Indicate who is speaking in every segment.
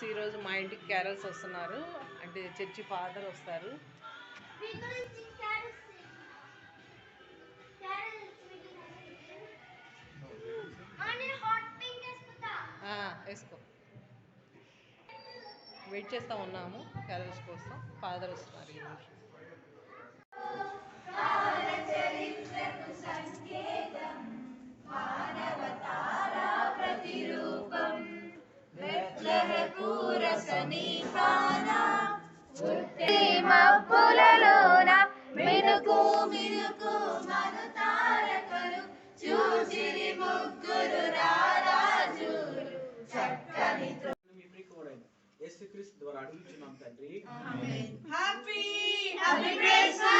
Speaker 1: Friends ఈరోజు మా ఇంటికి క్యారల్స్ వస్తున్నారు. అంటే చర్చి ఫాదర్ వస్తారు. వేసుకో. వెయిట్ చేస్తూ ఉన్నాము క్యారల్స్ కోసం. ఫాదర్ వస్తున్నారు ఈరోజు
Speaker 2: మబ్బులలోన మినుకు మినుకు మను తారకలు చూసిరి ముగ్గురు రారాజులు. చక్కని
Speaker 3: యేసుక్రీస్తు ద్వారా అడుగుచున్నాం తండ్రి.
Speaker 2: హ్యాపీ క్రిస్మస్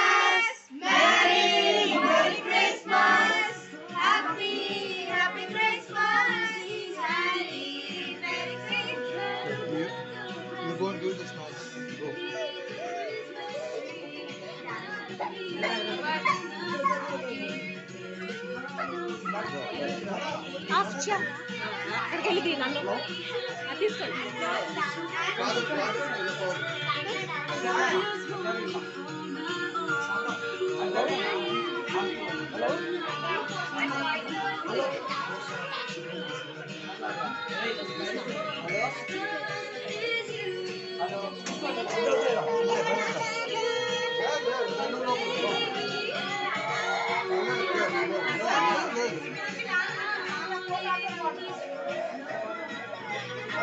Speaker 4: ఆఫ్చా అక్కడికి వెళ్ళి నన్ను తీసుకోండి
Speaker 3: హలో